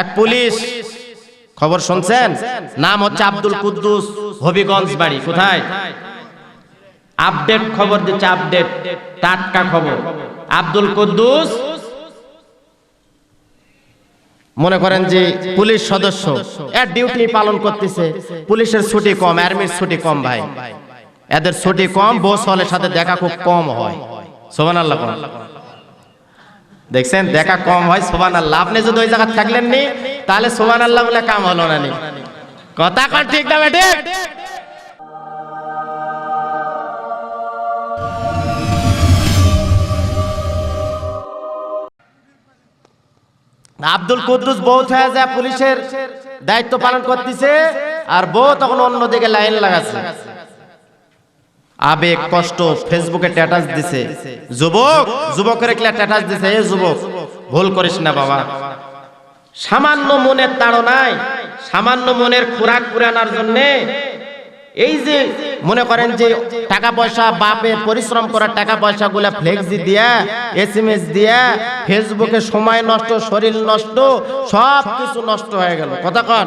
এক পুলিশ। খবর শুনছেন? নাম হচ্ছে আব্দুল কুদ্দুস, হবিগঞ্জ বাড়ি। কোথায়? আপডেট খবর দিচ্ছে আপডেট। টাটকা খবর। আব্দুল কুদ্দুস? মনে করেন যে পুলিশ সদস্য। এর ডিউটি পালন করতেছে। পুলিশের ছুটি কম, আর্মির ছুটি কম ভাই। এদের ছুটি কম বস হলের সাথে দেখা খুব কম হয়। সোমান আল্লাহ দেখছেন? দেখা কম হয় সোমান আল্লাহ আপনি যদি ওই জায়গা থাকলেন নি তাহলে সোমান আল্লাহ বলে কাম হলো না নি। কথা কন ঠিক না বেটে আব্দুল কুদ্দুস বউ হয়ে যায় পুলিশের দায়িত্ব পালন করতেছে আর বউ তখন অন্যদিকে লাইন লাগাচ্ছে। আবেগ, কষ্ট, ফেসবুকে স্ট্যাটাস দিছে। যুবক, যুবকের একটা স্ট্যাটাস দিছে, এ যুবক, ভুল করিস না বাবা। সামান্য মনের তাড়নায়, সামান্য মনের খোরাক পুরানোর জন্য, এই যে মনে করেন যে টাকা পয়সা বাপের পরিশ্রম করার টাকা পয়সা গুলা ফ্লেক্সি দিয়া এসএমএস দিয়া, ফেসবুকে সময় নষ্ট, শরীর নষ্ট, সব কিছু নষ্ট হয়ে গেল। কথা কন।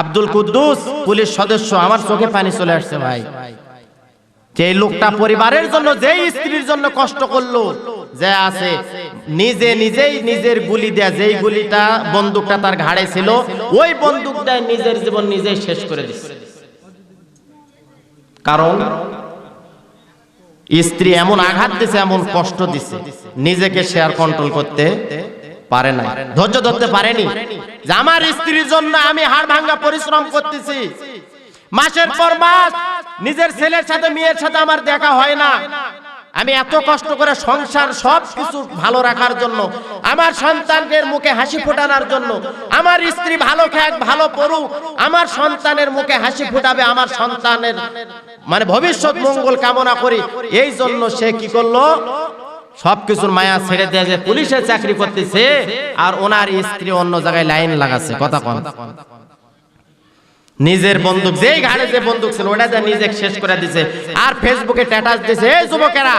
আব্দুল কুদ্দুস, পুলিশ সদস্য, আমার চোখে পানি চলে আসছে ভাই। যে লোকটা পরিবারের জন্য যেই স্ত্রীর জন্য কষ্ট করল, যে আছে, নিজে নিজেই নিজের গুলি দেয়া, যেই গুলিটা বন্দুকটা তার ঘাড়ে ছিল, ওই বন্দুকটা নিজের জীবন নিজেই শেষ করে দিচ্ছে কারণ, স্ত্রী এমন আঘাত দিছে, এমন কষ্ট দিছে, নিজেকে সে আর কন্ট্রোল করতে পারে না ধৈর্য ধরতে পারেনি। যে আমার স্ত্রীর জন্য আমি হাড় ভাঙ্গা পরিশ্রম করতেছি মাসের পর মাস নিজের ছেলের সাথে, মেয়ের সাথে আমার দেখা হয় না। আমি এত কষ্ট করে সংসার সব কিছু ভালো রাখার জন্য, আমার সন্তানদের মুখে হাসি ফোটানোর জন্য, আমার স্ত্রী ভালো খাক, ভালো পড়ুক, আমার সন্তানের মুখে হাসি ফোটাবে আমার সন্তানের। মানে ভবিষ্যৎ মঙ্গল কামনা করি। এই জন্য সে কি করল? সবকিছুর মায়া ছেড়ে দিয়ে যে পুলিশের চাকরি করতেছে আর ওনার স্ত্রী অন্য জায়গায় লাইন লাগাচ্ছে। কথা কন। নিজের বন্দুক, যেই ঘাড়ে যে বন্দুক ছিল, ওটা যা নিজে শেষ করে দিছে। আর ফেসবুকে স্ট্যাটাস দিছে, এই যুবকেরা,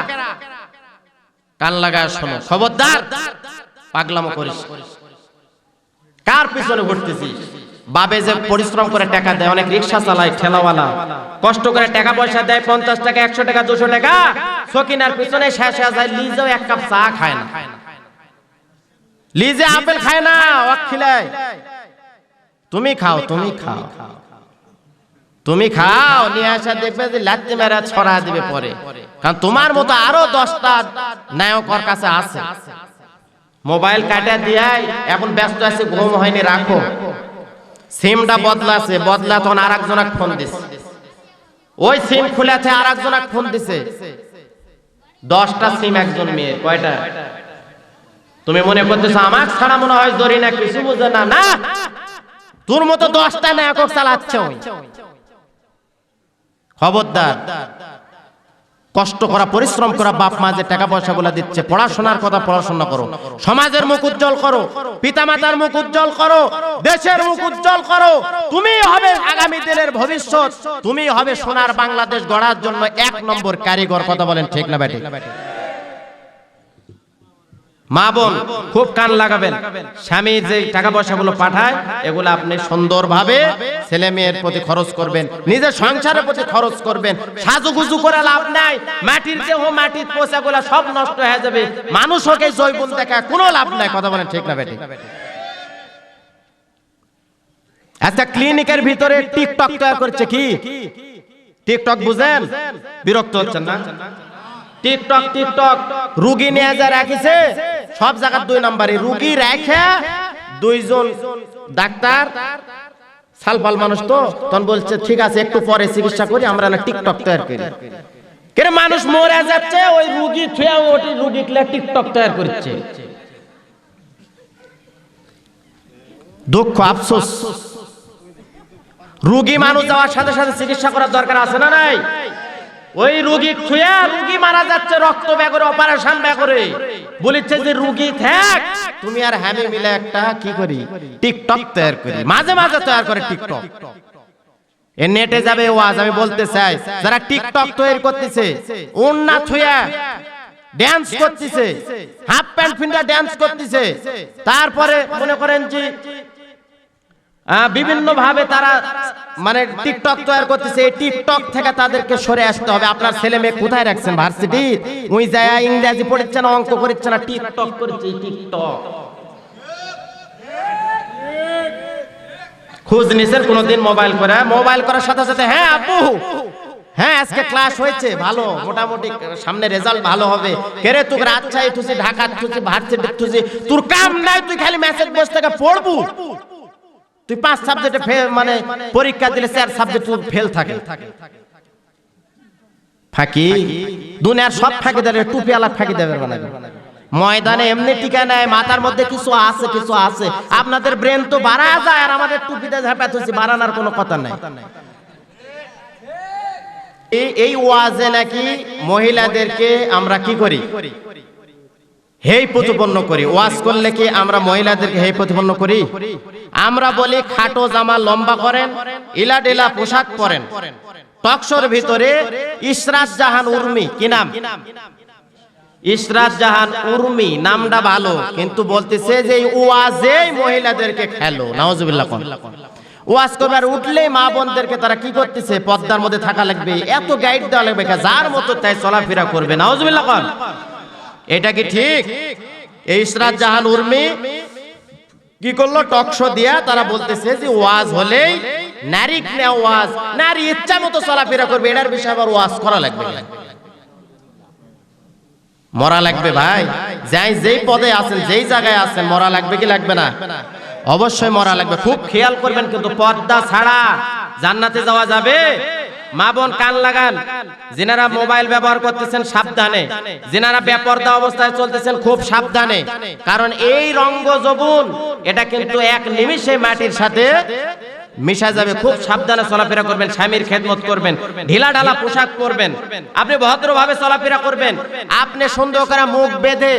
কান লাগা শোনো, খবরদার, পাগলামো করিস। কার পিছনে ঘুরতেছিস বাবে যে পরিশ্রম করে টাকা দেয়, অনেক রিক্সা চালায়, ঠেলাওয়ালা। কষ্ট করে টাকা পয়সা দেয়, পঞ্চাশ টাকা, একশো টাকা, দুশো টাকা। সকিনার পিছনে শেষ হয়ে যায়, লিজেও এক কাপ চা খায় না। লিজে আপেল খায় না অক খিলায় তুমি খাও তুমি খাও। তুমি খাও, নিয়ে আসা দেখবে যে লাত্তি মেরা ছড়া দিবে পরে। কারণ তোমার মতো আরও দশটা নায়ক ওর কাছে আছে। মোবাইল কাটা দিয়াই, এখন ব্যস্ত আছে, ঘুম হয়নি, রাখো। সিমটা বদলাছে, বদলা তখন আর একজনক ফোন দিছে। ওই সিম খুলেছে আর একজনক ফোন দিছে। দশটা সিম একজন মেয়ে কয়টা? তুমি মনে করতেছো আমার ছাড়া মনে হয় ধরি না, কিছু বুঝে না। না, তোর মতো দশটা না একক চালাচ্ছে খবরদার, কষ্ট করা, পরিশ্রম করা বাপ মা যে টাকা পয়সা গুলা দিচ্ছে, পড়াশোনার কথা পড়াশোনা করো, সমাজের মুখ উজ্জ্বল করো, পিতামাতার মুখ উজ্জ্বল করো, দেশের মুখ উজ্জ্বল করো, তুমি হবে আগামী দিনের ভবিষ্যৎ, তুমি হবে সোনার বাংলাদেশ গড়ার জন্য এক নম্বর কারিগর, কথা বলেন ঠিক না ব্যাটি মা বোন খুব কান লাগাবেন। স্বামী যে টাকা পয়সাগুলো পাঠায় এগুলো আপনি সুন্দরভাবে ছেলে মেয়ের প্রতি খরচ করবেন। নিজের সংসারের প্রতি খরচ করবেন। সাজুগুজু করে লাভ নাই। মাটির দেহ মাটির পোষাগুলো সব নষ্ট হয়ে যাবে। মানুষ হোক এই জৈবন দেখা কোনো লাভ নাই। কথা বলেন ঠিক না বেটি আচ্ছা ক্লিনিকের ভিতরে টিকটক তৈরি করছে কি? টিকটক বুঝেন? বিরক্ত হচ্ছেন না? টিকটক টিকটক, রুগী নিয়ে যা রাখিছে, সব জায়গার দুই নম্বরে। রুগী রেখে দুইজন ডাক্তার সালফাল মানুষ তো, তখন বলছে, ঠিক আছে, একটু পরে চিকিৎসা করি, আমরা না টিকটক তৈরি করি। কেন মানুষ মরে যাচ্ছে, ওই রুগী থুয়া ওটি রুগী টিকটক তৈরি করছে। দুঃখ, আফসোস। রুগী মানুষ যাওয়ার সাথে সাথে চিকিৎসা করার দরকার আছে না নাই? ওই রুগী খুয়া রুগী মারা যাচ্ছে, রক্ত ব্যাগরে অপারেশন ব্যাগরে। বলিচ্ছে যে, রুগী, থাক, তুমি আর হ্যামি মিলে একটা কি করি? টিকটক তৈরি করি। মাঝে মাঝে তৈরি করে টিকটক। এ নেটে যাবে ওয়াজ, আমি বলতে চাই, যারা টিকটক তৈরি করতেছে উন্না থুয়া ড্যান্স করতেছে হাফ প্যান্ট ফিন্ডা ড্যান্স করতেছে, তারপরে মনে করেন যে বিভিন্ন ভাবে তারা মানে টিকটক তৈরি করতেছে। এই টিকটক থেকে তাদেরকে সরে আসতে হবে। আপনার ছেলে মেয়ে কোথায় রাখছেন ভার্সিটি? ওই যায় ইংরেজি পড়ছে না অঙ্ক করছে না টিকটক করছে টিকটক খোঁজ নিছেন কোনোদিন মোবাইল করে? মোবাইল করার সাথে সাথে হ্যাঁ আব্বু। হ্যাঁ আজকে ক্লাস হয়েছে। ভালো, মোটামুটি সামনে রেজাল্ট ভালো হবে। কেরে তুই রাজশাহী ঢাকা তোর কাম নাই, তুই খালি মেসেজ বসে থেকে পড়বু। তুই পাঁচ সাবজেক্টে ফেল মানে পরীক্ষা দিলে চার সাবজেক্ট ফেল থাকে। ফাঁকি? দুনিয়ার সব ফাঁকি দেবে টুপি আলা ফাঁকি দেবে বানাবে। ময়দানে এমনি টিকা নেয়, মাথার মধ্যে কিছু আছে কিছু আছে। আপনাদের ব্রেন তো বাড়া যায় আর আমাদের টুপিতে ঝাঁপাত হচ্ছে বাড়ানোর কোনো কথা নাই। এই ওয়াজে নাকি মহিলাদেরকে আমরা কি করি? হেই প্রতিপন্ন করি। ওয়াজ করলে কি আমরা মহিলাদেরকে হেই প্রতিপন্ন করি? আমরা বলি খাটো জামা লম্বা করেন, ইলাডিলা পোশাক পরেন। টকশোর ভিতরে ইসরাত জাহান উর্মি, কি নাম? ইসরাত জাহান উর্মি, নামটা ভালো, কিন্তু বলতেছে যে ওয়াজে মহিলাদেরকে খেলো। নাওজুবিল্লাহ কোন। ওয়াজ করবার উঠলেই মা বোনদেরকে তারা কি করতেছে? পদ্মার মধ্যে থাকা লাগবে, এত গাইড দেওয়া লাগবে, যার মতো তাই চলাফেরা করবে। নাওজুবিল্লাহ কোন। এটা কি ঠিক? এই ইসরাত জাহান উর্মি কি করল? টকশো দিয়া তারা বলতেছে যে ওয়াজ হলেই নারী ওয়াজ নারী ইচ্ছা মতো চলাফেরা করবে এটার বিষয়ে আবার ওয়াজ করা লাগবে মরা লাগবে ভাই। যাই যেই পদে আছেন যেই জায়গায় আছেন মরা লাগবে কি লাগবে না? অবশ্যই মরা লাগবে। খুব খেয়াল করবেন কিন্তু পর্দা ছাড়া জান্নাতে যাওয়া যাবে? মা বোন কান লাগান। যিনারা মোবাইল ব্যবহার করতেছেন সাবধানে। যিনারা বেপর্দা অবস্থায় চলতেছেন খুব সাবধানে। কারণ এই রঙ্গ যবুন, এটা কিন্তু এক নিমিষে মাটির সাথে মিশা যাবে। খুব সাবধানে চলাফেরা করবেন, স্বামীর খেদমত করবেন ঢিলা ঢালা পোশাক পরবেন। আপনি ভদ্রভাবে চলাফেরা করবেন। আপনি সুন্দর করে মুখ বেঁধে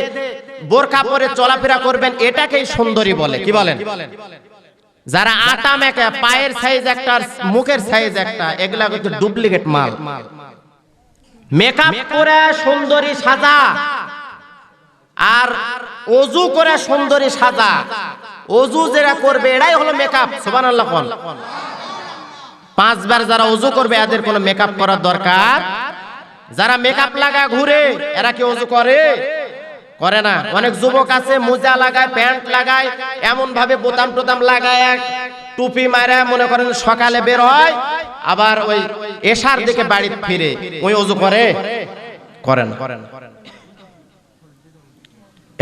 বোরখা পরে চলাফেরা করবেন, এটাকেই সুন্দরী বলে। কি বলেন? যারা আটা মেকে পায়ের সাইজ একটা মুখের সাইজ একটা এগুলা কিন্তু ডুপ্লিকেট মাল। মেকআপ করে সুন্দরী সাজা। আর অজু করে সুন্দরী সাজা। অজু যেটা করবে এটাই হলো মেকআপ সুবহানাল্লাহ কোন। পাঁচবার যারা অজু করবে এদের কোনো মেকআপ করার দরকার? যারা মেকআপ লাগা ঘুরে এরা কি অজু করে? করে না। অনেক যুবক আছে মোজা লাগায় প্যান্ট লাগায় এমন ভাবে বোতাম টোতাম লাগায় টুপি মারা মনে করেন সকালে বের হয় আবার ওই এশার দিকে বাড়ি ফিরে। ওই অজু করে? করেন করেন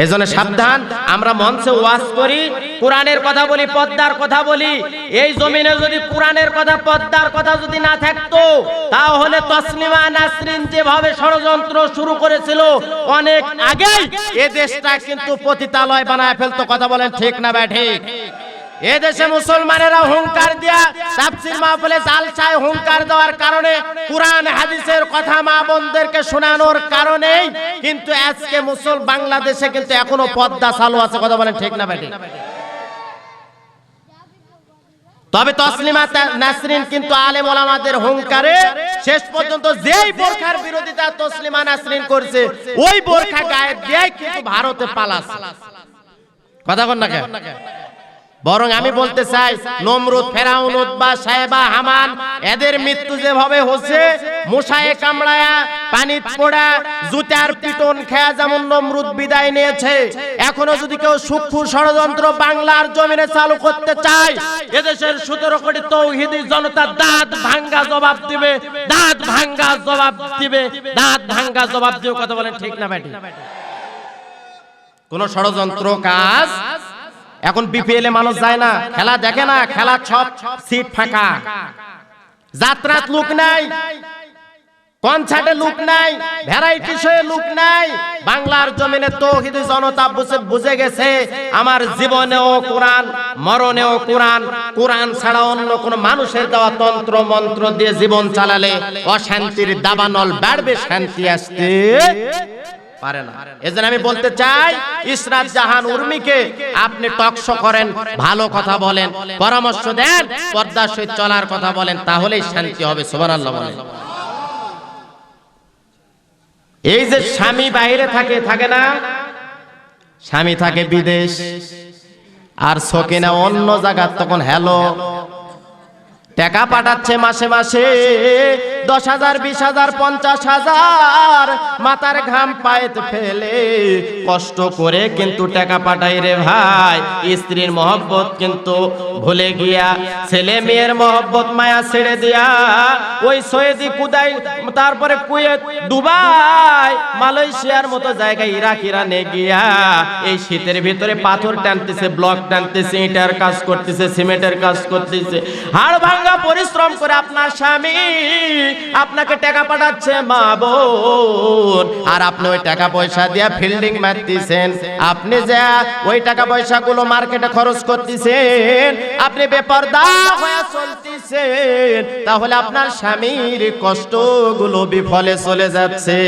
এজন্য সাবধান, আমরা মঞ্চে ওয়াজ করি, কোরআনের কথা বলি, পদ্মার কথা বলি। এই জমিনে যদি কোরআনের কথা, পদ্মার কথা যদি না থাকতো, তাহলে তসলিমা নাসরিন যেভাবে ষড়যন্ত্র শুরু করেছিল, অনেক আগেই এ দেশটা কিন্তু পতিতালয় বানায় ফেলতো। কথা বলেন ঠিক না ব্যা ঠিক? এ দেশে মুসলমানেরা হুঙ্কার দিয়া তাফসির মাহফিলে জালসায় হুঙ্কার দেওয়ার কারণে, কোরআন, হাদিসের কথা মা বোনদেরকে শোনানোর কারণেই কিন্তু আজকে মুসল বাংলাদেশে কিন্তু এখনও পদ্মা চালু আছে, কথা বলেন ঠিক না বেটি তবে তসলিমা নাসরিন কিন্তু আলেম ওলামাদের হুঙ্কারে শেষ পর্যন্ত যেই বোরখার বিরোধিতা তসলিমা নাসরিন করছে, ওই বোরখা গায়ে দিয়ে কিন্তু ভারতে পালাছে কথা কন না কেন? বরং আমি বলতে চাই, নমরুদ, ফেরাউন উদ্বা সাহেবা হামান, এদের মৃত্যু যেভাবে হচ্ছে মশায়ে কামড়ায়া পানি পোড়া, জুতার পিটন খেয়া যেমন নমরুদ বিদায় নিয়েছে, এখনও যদি কেউ সূক্ষ্ম ষড়যন্ত্র বাংলার জমিনে চালু করতে চায়, এদেশের সতেরো কোটি তৌহিদি জনতা দাঁত ভাঙ্গা জবাব দিবে, দাঁত ভাঙ্গা জবাব দিবে, দাঁত ভাঙ্গা জবাব দিবে কথা বলেন ঠিক না ব্যাটি কোন ষড়যন্ত্র কাজ এখন বিপিএল এ মানুষ যায় না। খেলা দেখে না, খেলা সব সিট ফাঁকা। যাত্রাত লোক নাই কনসার্টে লোক নাই ভ্যারাইটি শোয়ে লোক নাই। বাংলার জমিনে তৌহিদি জনতা বুঝে বুঝে গেছে, আমার জীবনেও কোরআন, মরণেও কোরআন। কোরআন ছাড়া অন্য কোন মানুষের দেওয়া তন্ত্র, মন্ত্র দিয়ে জীবন চালালে অশান্তির দাবানল বাড়বে, শান্তি আসতে। পারে না। এজন্য আমি বলতে চাই, ইসরাত জাহান উর্মিকে আপনি টকশো করেন, ভালো কথা বলেন, পরামর্শ দেন সহিত চলার কথা বলেন, তাহলেই শান্তি হবে বলেন। এই যে স্বামী বাইরে থাকে থাকে না? স্বামী থাকে বিদেশ, আর সকিনা অন্য জায়গার তখন হ্যালো। টাকা পাঠাচ্ছে মাসে মাসে দশ হাজার, বিশ হাজার, পঞ্চাশ হাজার। মাথার ঘাম পায়েতে ফেলে কষ্ট করে কিন্তু টাকা পাঠাই রে ভাই। স্ত্রীর মহব্বত কিন্তু ভুলে গিয়া, ছেলে মেয়ের মহব্বত মায়া ছেড়ে দিয়া ওই সৈয়দি কুদাই তারপরে কুয়েত, দুবাই, মালয়েশিয়ার মতো জায়গায় ইরাক, ইরানে গিয়া এই শীতের ভিতরে পাথর টানতেছে, ব্লক টানতেছে, ইটার কাজ করতেছে, সিমেন্টের কাজ করতেছে। হাড় ভাঙ্গা পরিশ্রম করে আপনার স্বামী আপনাকে টাকা পাঠাচ্ছে মা বোন। আর আপনি ওই টাকা পয়সা দিয়ে ফিল্ডিং মারতেছেন। আপনি যা ওই টাকা পয়সা গুলো মার্কেটে খরচ করতেছেন, আপনি বেপরদা হয়ে চলতেছেন। তাহলে আপনার স্বামীর কষ্টগুলো বিফলে চলে যাচ্ছে।